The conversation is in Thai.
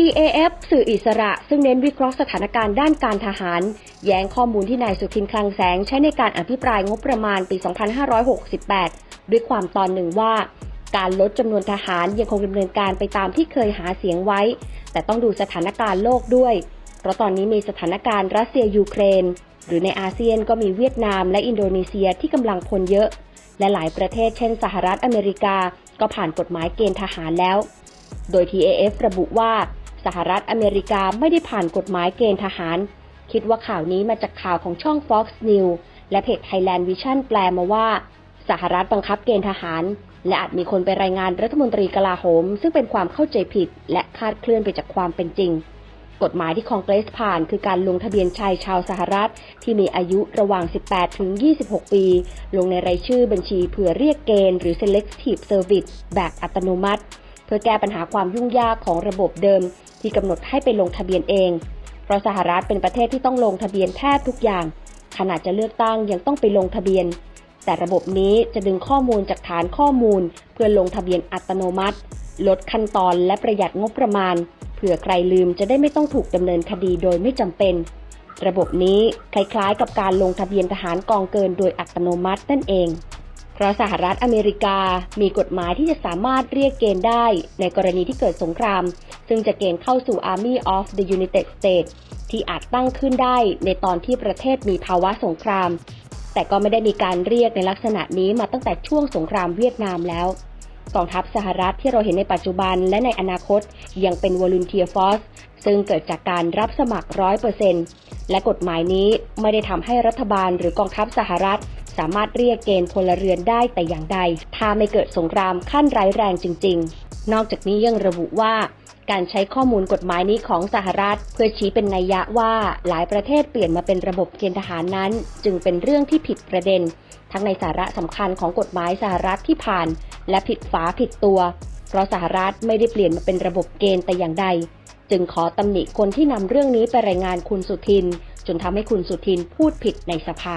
TAF สื่ออิสระซึ่งเน้นวิเคราะห์สถานการณ์ด้านการทหาร แย้งข้อมูลที่นายสุทินคลังแสงใช้ในการอภิปรายงบประมาณปี 2568 ด้วยความตอนหนึ่งว่า การลดจำนวนทหารยังคงดำเนินการไปตามที่เคยหาเสียงไว้ แต่ต้องดูสถานการณ์โลกด้วย เพราะตอนนี้มีสถานการณ์รัสเซียยูเครน หรือในอาเซียนก็มีเวียดนามและอินโดนีเซียที่กำลังพลเยอะ และหลายประเทศเช่น สหรัฐอเมริกา ก็ผ่านกฎหมายเกณฑ์ทหารแล้ว โดย TAF ระบุว่า สหรัฐอเมริกาไม่ได้ผ่านกฎหมายเกณฑ์ทหาร คิดว่าข่าวนี้มาจากข่าวของช่อง Fox News และเพจ Thailand Vision แปลมาว่า สหรัฐบังคับเกณฑ์ทหาร และอาจมีคนไปรายงานรัฐมนตรีกลาโหม ซึ่งเป็นความเข้าใจผิด และคาดเคลื่อนไปจากความเป็นจริง กฎหมายที่คองเกรสผ่านคือการลงทะเบียนชายชาวสหรัฐ ที่มีอายุระหว่าง 18 ถึง 26 ปี ลงในรายชื่อบัญชีเผื่อเรียกเกณฑ์หรือ selective service แบบอัตโนมัติ เพื่อแก้ปัญหาความยุ่งยากของระบบเดิม ที่กำหนดให้ไปลงทะเบียนเอง เพราะสหรัฐเป็นประเทศที่ต้องลงทะเบียนแทบทุกอย่าง ขนาดจะเลือกตั้งยังต้องไปลงทะเบียน แต่ระบบนี้จะดึงข้อมูลจากฐานข้อมูล เพื่อลงทะเบียนอัตโนมัติ ลดขั้นตอนและประหยัดงบประมาณ เผื่อใครลืมจะได้ไม่ต้องถูกดำเนินคดีโดยไม่จำเป็น ระบบนี้คล้ายๆ กับการลงทะเบียนทหารกองเกินโดยอัตโนมัตินั่นเอง เพราะสหรัฐอเมริกามีกฎหมายที่จะสามารถเรียกเกณฑ์ได้ในกรณีที่เกิดสงคราม ซึ่งจะเกณฑ์เข้าสู่ Army of the United States ที่อาจตั้งขึ้นได้ในตอนที่ประเทศมีภาวะสงคราม แต่ก็ไม่ได้มีการเรียกในลักษณะนี้มาตั้งแต่ช่วงสงครามเวียดนามแล้วกองทัพสหรัฐที่เราเห็นในปัจจุบันและในอนาคตยังเป็นวอลุนเทียฟอสซึ่งเกิดจากการรับสมัครร้อยเปอร์เซ็นและกฎหมายนี้ไม่ได้ทำให้รัฐบาลหรือกองทัพสหรัฐ สามารถเรียกเกณฑ์พลเรือนได้แต่อย่างใด ถ้าไม่เกิดสงครามขั้นร้ายแรงจริง ๆ นอกจากนี้ยังระบุว่าการใช้ข้อมูลกฎหมายนี้ของสหรัฐ เพื่อชี้เป็นนัยยะว่าหลายประเทศเปลี่ยนมาเป็นระบบเกณฑ์ทหารนั้น จึงเป็นเรื่องที่ผิดประเด็น ทั้งในสาระสำคัญของกฎหมายสหรัฐที่ผ่าน และผิดฝาผิดตัว เพราะสหรัฐไม่ได้เปลี่ยนมาเป็นระบบเกณฑ์แต่อย่างใด จึงขอตำหนิคนที่นำเรื่องนี้ไปรายงานคุณสุทิน จนทำให้คุณสุทินพูดผิดในสภา